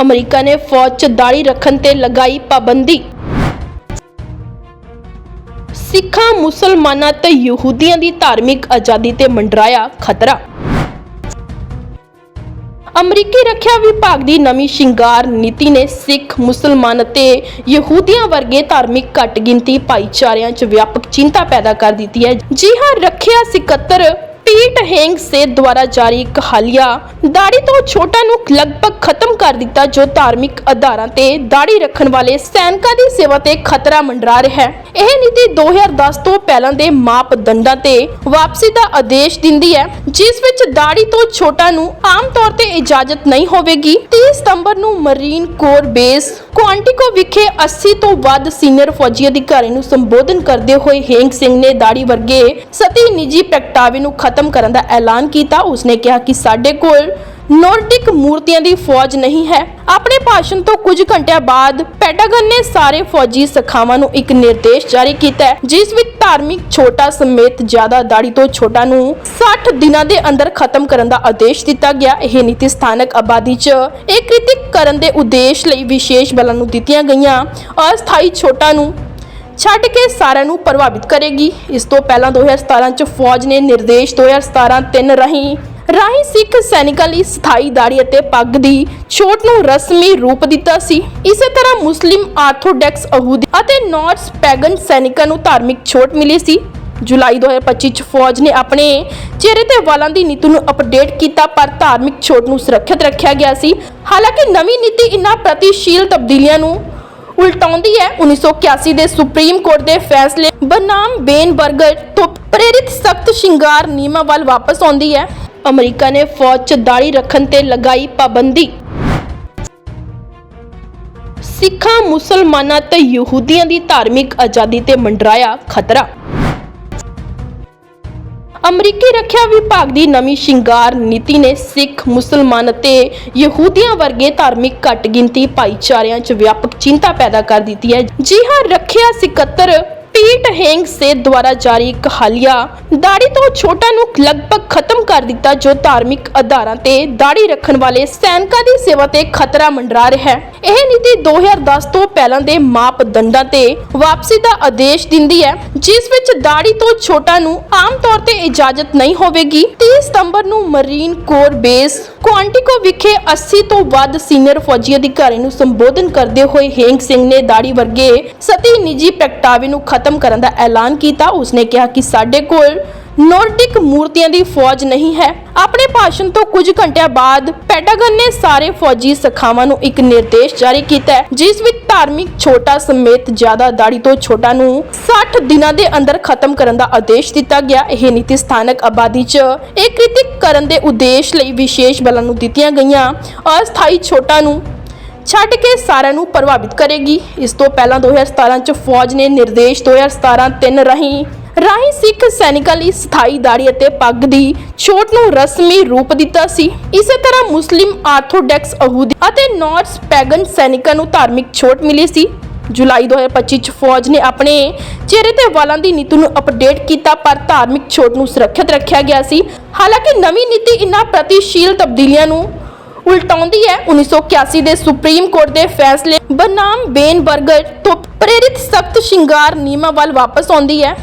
America ਨੇ ਫੌਜ 'ਚ ਦਾੜੀ ਰੱਖਣ ਤੇ ਲਗਾਈ ਪਾਬੰਦੀ। ਸਿੱਖਾਂ, ਮੁਸਲਮਾਨਾਂ ਤੇ ਯਹੂਦੀਆਂ ਦੀ ਧਾਰਮਿਕ ਆਜ਼ਾਦੀ ਤੇ ਮੰਡਰਾਇਆ ਖਤਰਾ। ਅਮਰੀਕੀ ਰੱਖਿਆ ਵਿਭਾਗ ਦੀ ਨਵੀਂ ਸ਼ਿੰਗਾਰ ਨੀਤੀ ਨੇ ਸਿੱਖ, ਮੁਸਲਮਾਨ ਅਤੇ ਯਹੂਦੀਆਂ ਵਰਗੇ ਧਾਰਮਿਕ ਘੱਟ ਗਿਣਤੀ ਭਾਈਚਾਰਿਆਂ 'ਚ ਵਿਆਪਕ ਚਿੰਤਾ ਪੈਦਾ ਕਰ ਦਿੱਤੀ ਹੈ। ਜੀ ਹਾਂ, ਰੱਖਿਆ ਸਕੱਤਰ ਪੀਟ ਹੈਂਗ ਸੇ ਦੁਆਰਾ ਜਾਰੀ ਇੱਕ ਹਾਲੀਆ। ਦਾੜੀ ਤੋਂ ਛੋਟਾ ਨੂੰ ਲਗਭਗ ਖਤਮ ਕਰ ਦਿੱਤਾ ਜੋ ਧਾਰਮਿਕ ਅਧਾਰਾਂ ਤੇ ਦਾੜੀ ਰੱਖਣ ਵਾਲੇ ਸੈਨਿਕਾਂ ਦੀ ਸੇਵਾ ਤੇ ਖਤਰਾ ਮੰਡਰਾ ਰਿਹਾ ਹੈ। ਇਹ ਨੀਤੀ 2010 ਤੋਂ ਪਹਿਲਾਂ ਦੇ ਮਾਪਦੰਡਾਂ ਤੇ ਵਾਪਸੀ ਦਾ ਆਦੇਸ਼ ਦਿੰਦੀ ਹੈ, ਜਿਸ ਵਿੱਚ ਦਾੜੀ ਤੋਂ ਛੋਟਾ ਨੂੰ ਆਮ ਤੌਰ ਤੇ ਇਜਾਜ਼ਤ ਨਹੀਂ ਹੋਵੇਗੀ। 30 ਸਤੰਬਰ ਨੂੰ ਮਰੀਨ ਕੋਰ ਬੇਸ ਕੁਆਂਟੀਕੋ ਵਿਖੇ 80 ਤੋਂ ਵੱਧ ਸੀਨੀਅਰ ਫੌਜੀ ਅਧਿਕਾਰੀ ਨੂੰ ਸੰਬੋਧਨ ਕਰਦੇ ਹੋਏ ਹੇਂਗ ਸਿੰਘ ਨੇ ਦਾੜੀ ਵਰਗੇ ਸਤੀ ਨਿੱਜੀ ਪ੍ਰਗਟਾਵੇ ਨੂੰ ਖਤਮ ਕਰਨ ਦਾ ਐਲਾਨ ਕੀਤਾ। ਉਸਨੇ ਕਿਹਾ ਕਿ ਸਾਡੇ ਕੋਲ ਨੋਰਡਿਕ ਮੂਰਤੀਆਂ ਦੀ ਫੌਜ ਨਹੀਂ ਹੈ। ਆਪਣੇ ਭਾਸ਼ਣ ਤੋਂ ਕੁਝ ਘੰਟਿਆਂ ਬਾਅਦ ਪੈਟਾਗਨ ਨੇ ਸਾਰੇ ਫੌਜੀ ਸਖਾਵਾਂ ਨੂੰ ਇੱਕ ਨਿਰਦੇਸ਼ ਜਾਰੀ ਕੀਤਾ ਜਿਸ ਵਿੱਚ ਧਾਰਮਿਕ ਛੋਟਾ ਸਮੇਤ ਜ਼ਿਆਦਾ ਦਾੜੀ ਤੋਂ ਛੋਟਾ ਨੂੰ 60 ਦਿਨਾਂ ਦੇ ਅੰਦਰ ਖਤਮ ਕਰਨ ਦਾ ਆਦੇਸ਼ ਦਿੱਤਾ ਗਿਆ। ਇਹ ਨੀਤੀ ਸਥਾਨਕ ਆਬਾਦੀ 'ਚ ਏਕੀਕ੍ਰਿਤ ਕਰਨ ਦੇ ਉਦੇਸ਼ ਲਈ ਵਿਸ਼ੇਸ਼ ਬਲਾਂ ਨੂੰ ਦਿੱਤੀਆਂ ਗਈਆਂ। ਅਸਥਾਈ ਛੋਟਾ ਨੂੰ ਛੱਡ ਕੇ ਸਾਰਿਆਂ ਨੂੰ ਪ੍ਰਭਾਵਿਤ ਕਰੇਗੀ। ਇਸ ਤੋਂ ਪਹਿਲਾਂ 2017 ਚ ਫੌਜ ਨੇ ਨਿਰਦੇਸ਼ 2017 3 ਰਹੀ ਰਾਹੀਂ ਸਿੱਖ ਸੈਨਿਕਾਂ ਲਈ ਸਥਾਈ ਦਾੜੀ ਅਤੇ ਪੱਗ ਦੀ ਛੋਟ ਨੂੰ ਰਸਮੀ ਰੂਪ ਦਿੱਤਾ ਸੀ। ਇਸੇ ਤਰ੍ਹਾਂ ਮੁਸਲਿਮ ਆਰਥੋਡਾਕਸ ਅਹੂਦੀ ਅਤੇ ਨਾਰਥ ਪੈਗਨ ਸੈਨਿਕਾਂ ਨੂੰ ਧਾਰਮਿਕ ਛੋਟ ਮਿਲੀ ਸੀ। ਜੁਲਾਈ 2025 ਚ ਫੌਜ ਨੇ ਆਪਣੇ ਚਿਹਰੇ ਤੇ ਵਾਲਾਂ ਦੀ ਨੀਤੀ ਨੂੰ ਅਪਡੇਟ ਕੀਤਾ, ਪਰ ਧਾਰਮਿਕ ਛੋਟ ਨੂੰ ਸੁਰੱਖਿਅਤ ਰੱਖਿਆ ਗਿਆ ਸੀ। ਹਾਲਾਂਕਿ ਨਵੀਂ ਨੀਤੀ ਇਨ੍ਹਾਂ ਪ੍ਰਤੀਸ਼ੀਲ ਤਬਦੀਲੀਆਂ ਨੂੰ ਉਲਟਾਉਂਦੀ ਹੈ। 1981 ਦੇ ਸੁਪਰੀਮ ਕੋਰਟ ਦੇ ਫੈਸਲੇ ਬਨਾਮ ਬੇਨ ਤੋਂ ਪ੍ਰੇਰਿਤ ਸਖਤ ਸ਼ਿੰਗਾਰ ਨਿਯਮਾਂ ਵੱਲ ਵਾਪਸ ਆਉਂਦੀ ਹੈ। ਅਮਰੀਕਾ ਨੇ ਫੌਜ 'ਚ ਦਾੜੀ ਰੱਖਣ ਤੇ ਲਗਾਈ ਪਾਬੰਦੀ। ਸਿੱਖਾਂ, ਮੁਸਲਮਾਨਾਂ ਤੇ ਯਹੂਦੀਆਂ ਦੀ ਧਾਰਮਿਕ ਆਜ਼ਾਦੀ ਤੇ ਮੰਡਰਾਇਆ ਖਤਰਾ। ਅਮਰੀਕੀ ਰੱਖਿਆ ਵਿਭਾਗ ਦੀ ਨਵੀਂ ਸ਼ਿੰਗਾਰ ਨੀਤੀ ਨੇ ਸਿੱਖ, ਮੁਸਲਮਾਨ ਅਤੇ ਯਹੂਦੀਆਂ ਵਰਗੇ ਧਾਰਮਿਕ ਘੱਟ ਗਿਣਤੀ ਭਾਈਚਾਰਿਆਂ 'ਚ ਵਿਆਪਕ ਚਿੰਤਾ ਪੈਦਾ ਕਰ ਦਿੱਤੀ ਹੈ। ਜੀ ਹਾਂ, ਰੱਖਿਆ ਸਕੱਤਰ ਪੀਟ ਹੈਂਗ ਸੇ ਦੁਆਰਾ ਜਾਰੀ ਇੱਕ ਹਾਲੀਆ ਦਾੜੀ ਤੋਂ ਛੋਟਾ ਨੂੰ ਲਗਭਗ ਖਤਮ ਕਰ ਦਿੱਤਾ ਜੋ ਧਾਰਮਿਕ ਅਧਾਰਾਂ ਤੇ ਦਾੜੀ ਰੱਖਣ ਵਾਲੇ ਸੈਨਿਕਾਂ ਦੀ ਸੇਵਾ ਤੇ ਖਤਰਾ ਮੰਡਰਾ ਰਿਹਾ ਹੈ। ਇਹ ਨੀਤੀ 2010 ਤੋਂ ਪਹਿਲਾਂ ਦੇ ਮਾਪਦੰਡਾਂ ਤੇ ਵਾਪਸੀ ਦਾ ਆਦੇਸ਼ ਦਿੰਦੀ ਹੈ, ਜਿਸ ਵਿੱਚ ਦਾੜੀ ਤੋਂ ਛੋਟਾ ਨੂੰ ਆਮ ਤੌਰ ਤੇ ਇਜਾਜ਼ਤ ਨਹੀਂ ਹੋਵੇਗੀ। 30 ਸਤੰਬਰ ਨੂੰ ਮਰੀਨ ਕੋਰ ਬੇਸ ਕੁਆਂਟੀਕੋ ਵਿਖੇ 80 ਤੋਂ ਵੱਧ ਸੀਨੀਅਰ ਫੌਜੀ ਅਧਿਕਾਰੀ ਨੂੰ ਸੰਬੋਧਨ ਕਰਦੇ ਹੋਏ ਹੇਂਗ ਸਿੰਘ ਨੇ ਦਾੜੀ ਵਰਗੇ ਸਤੀ ਨਿੱਜੀ ਪ੍ਰਗਟਾਵੇ ਨੂੰ ਖਤਮ ਕਰਨ ਦਾ ਐਲਾਨ ਕੀਤਾ। ਉਸਨੇ ਕਿਹਾ ਕਿ ਸਾਡੇ ਕੋਲ ਨੋਰਡਿਕ ਮੂਰਤੀਆਂ ਦੀ ਫੌਜ ਨਹੀਂ ਹੈ। ਆਪਣੇ ਭਾਸ਼ਣ ਤੋਂ ਕੁਝ ਘੰਟਿਆਂ ਬਾਅਦ ਪੈਟਾਗਨ ਨੇ ਸਾਰੇ ਫੌਜੀ ਸਖਾਵਾਂ ਨੂੰ ਇੱਕ ਨਿਰਦੇਸ਼ ਜਾਰੀ ਕੀਤਾ ਜਿਸ ਵਿੱਚ ਧਾਰਮਿਕ ਛੋਟਾ ਸਮੇਤ ਜ਼ਿਆਦਾ ਦਾੜੀ ਤੋਂ ਛੋਟਾ ਨੂੰ 60 ਦਿਨਾਂ ਦੇ ਅੰਦਰ ਖਤਮ ਕਰਨ ਦਾ ਆਦੇਸ਼ ਦਿੱਤਾ ਗਿਆ। ਇਹ ਨੀਤੀ ਸਥਾਨਕ ਆਬਾਦੀ 'ਚ ਏਕੀਕ੍ਰਿਤ ਕਰਨ ਦੇ ਉਦੇਸ਼ ਲਈ ਵਿਸ਼ੇਸ਼ ਬਲਾਂ ਨੂੰ ਦਿੱਤੀਆਂ ਗਈਆਂ। ਅਸਥਾਈ ਛੋਟਾ ਨੂੰ ਛੱਡ ਕੇ ਸਾਰਿਆਂ ਨੂੰ ਪ੍ਰਭਾਵਿਤ ਕਰੇਗੀ। ਇਸ ਤੋਂ ਪਹਿਲਾਂ 2017 ਚ ਫੌਜ ਨੇ ਨਿਰਦੇਸ਼ 2017 3 ਰਹੀ ਰਾਹੀਂ ਸਿੱਖ ਸੈਨਿਕਾਂ ਲਈ ਸਥਾਈ ਦਾੜੀ ਅਤੇ ਪੱਗ ਦੀ ਛੋਟ ਨੂੰ ਰਸਮੀ ਰੂਪ ਦਿੱਤਾ ਸੀ। ਇਸੇ ਤਰ੍ਹਾਂ ਮੁਸਲਿਮ ਆਰਥੋਡਾਕਸ ਅਹੂਦੀ ਅਤੇ ਨਾਰਥ ਪੈਗਨ ਸੈਨਿਕਾਂ ਨੂੰ ਧਾਰਮਿਕ ਛੋਟ ਮਿਲੀ ਸੀ। ਜੁਲਾਈ 2025 ਚ ਫੌਜ ਨੇ ਆਪਣੇ ਚਿਹਰੇ ਤੇ ਵਾਲਾਂ ਦੀ ਨੀਤੀ ਨੂੰ ਅਪਡੇਟ ਕੀਤਾ, ਪਰ ਧਾਰਮਿਕ ਛੋਟ ਨੂੰ ਸੁਰੱਖਿਅਤ ਰੱਖਿਆ ਗਿਆ ਸੀ। ਹਾਲਾਂਕਿ ਨਵੀਂ ਨੀਤੀ ਇਨ੍ਹਾਂ ਪ੍ਰਤੀਸ਼ੀਲ ਤਬਦੀਲੀਆਂ ਨੂੰ ਉਲਟਾਉਂਦੀ ਹੈ। 1981 ਦੇ ਸੁਪਰੀਮ ਕੋਰਟ ਦੇ ਫੈਸਲੇ ਬਨਾਮ ਬੇਨ ਤੋਂ ਪ੍ਰੇਰਿਤ ਸਖਤ ਸ਼ਿੰਗਾਰ ਨਿਯਮਾਂ ਵੱਲ ਵਾਪਸ ਆਉਂਦੀ ਹੈ।